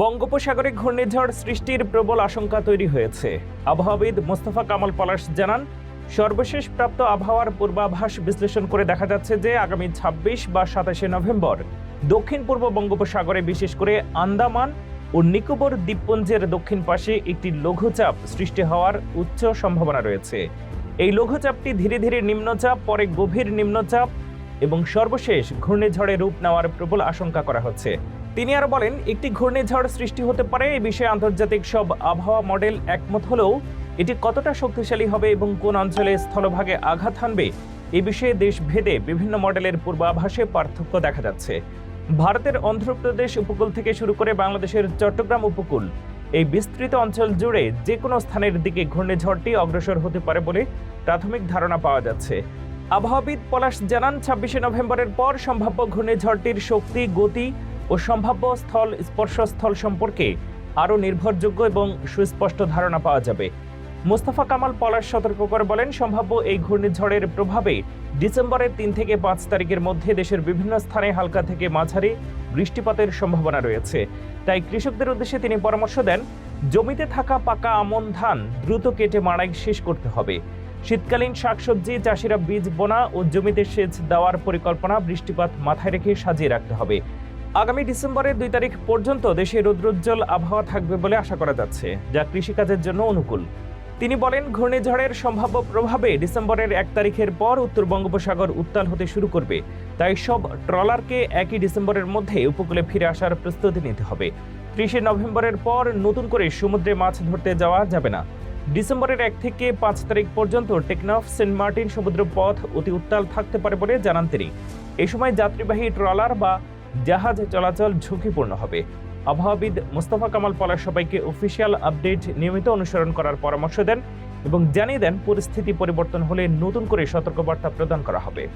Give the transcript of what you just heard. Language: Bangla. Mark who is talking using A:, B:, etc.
A: বঙ্গোপসাগরে ঘূর্ণিঝড় সৃষ্টির প্রবল আশঙ্কা তৈরি হয়েছে। আবহাওয়াবিদ মোস্তফা কামাল পলাশ জানান, সর্বশেষ প্রাপ্ত আবহাওয়ার পূর্বাভাস বিশ্লেষণ করে দেখা যাচ্ছে যে আগামী ছাব্বিশ বা সাতাশে নভেম্বর দক্ষিণ পূর্ব বঙ্গোপসাগরে বিশেষ করে আন্দামান ও নিকোবর দ্বীপপুঞ্জের দক্ষিণ পাশে একটি লঘুচাপ সৃষ্টি হওয়ার উচ্চ সম্ভাবনা রয়েছে। এই লঘুচাপটি ধীরে ধীরে নিম্নচাপ, পরে গভীর নিম্নচাপ এবং সর্বশেষ ঘূর্ণিঝড়ে রূপ নেওয়ার প্রবল আশঙ্কা করা হচ্ছে। তিনি আরও বলেন, একটি ঘূর্ণিঝড় সৃষ্টি হতে পারে এই বিষয়ে আন্তর্জাতিক সব আবহাওয়া মডেল একমত হলেও এটি কতটা শক্তিশালী হবে এবং কোন অঞ্চলে স্থলভাগে আঘাত হানবে, এ বিষয়ে দেশ ভেদে বিভিন্ন মডেলের পূর্বাভাসে পার্থক্য দেখা যাচ্ছে। ভারতের অন্ধ্রপ্রদেশ উপকূল থেকে শুরু করে বাংলাদেশের চট্টগ্রাম উপকূল, এই বিস্তৃত অঞ্চল জুড়ে যে কোনো স্থানের দিকে ঘূর্ণিঝড়টি অগ্রসর হতে পারে বলে প্রাথমিক ধারণা পাওয়া যাচ্ছে। আবহাওয়াবিদ পলাশ জানান, ছাব্বিশে নভেম্বরের পর সম্ভাব্য ঘূর্ণিঝড়টির শক্তি, গতি ও সম্ভাব্য স্থল স্পর্শস্থল সম্পর্কে আরও নির্ভরযোগ্য এবং সুস্পষ্ট ধারণা পাওয়া যাবে। মোস্তফা কামাল পলাশ সতর্ক করে বলেন, সম্ভাব্য এই ঘূর্ণিঝড়ের প্রভাবে ডিসেম্বরের তিন থেকে পাঁচ তারিখের মধ্যে দেশের বিভিন্ন স্থানে হালকা থেকে মাঝারি বৃষ্টিপাতের সম্ভাবনা রয়েছে। তাই কৃষকদের উদ্দেশ্যে তিনি পরামর্শ দেন, জমিতে থাকা পাকা আমন ধান দ্রুত কেটে মাড়াই শেষ করতে হবে। শীতকালীন শাকসবজি, চাষিরা বীজ বোনা ও জমিতে সেচ দেওয়ার পরিকল্পনা বৃষ্টিপাত মাথায় রেখে সাজিয়ে রাখতে হবে। আগামী ডিসেম্বরের দুই তারিখ পর্যন্ত দেশে রৌদ্রোজ্জ্বল আবহাওয়া থাকবে বলে আশা করা যাচ্ছে, যা কৃষিকাজের জন্য অনুকূল। তিনি বলেন, ঘূর্ণিঝড়ের সম্ভাব্য প্রভাবে ডিসেম্বরের এক তারিখের পর উত্তর বঙ্গোপসাগর উত্তাল হতে শুরু করবে। তাই সব ট্রলারকে একই ডিসেম্বরের মধ্যে উপকূলে ফিরে আসার প্রস্তুতি নিতে হবে। ত্রিশে নভেম্বরের পর নতুন করে সমুদ্রে মাছ ধরতে যাওয়া যাবে না। ডিসেম্বরের এক থেকে পাঁচ তারিখ পর্যন্ত টেকনাফ, সেন্ট মার্টিন সমুদ্র পথ অতি উত্তাল থাকতে পারে বলে জানান তিনি। এ সময় যাত্রীবাহী ট্রলার বা জাহাজ চলাচল ঝুঁকিপূর্ণ হবে। আবহাওয়াবিদ মোস্তফা কামাল পলাশ সবাইকে অফিসিয়াল আপডেট নিয়মিত অনুসরণ করার পরামর্শ দেন এবং জানিয়ে দেন পরিস্থিতি পরিবর্তন হলে নতুন করে সতর্কবার্তা প্রদান করা হবে।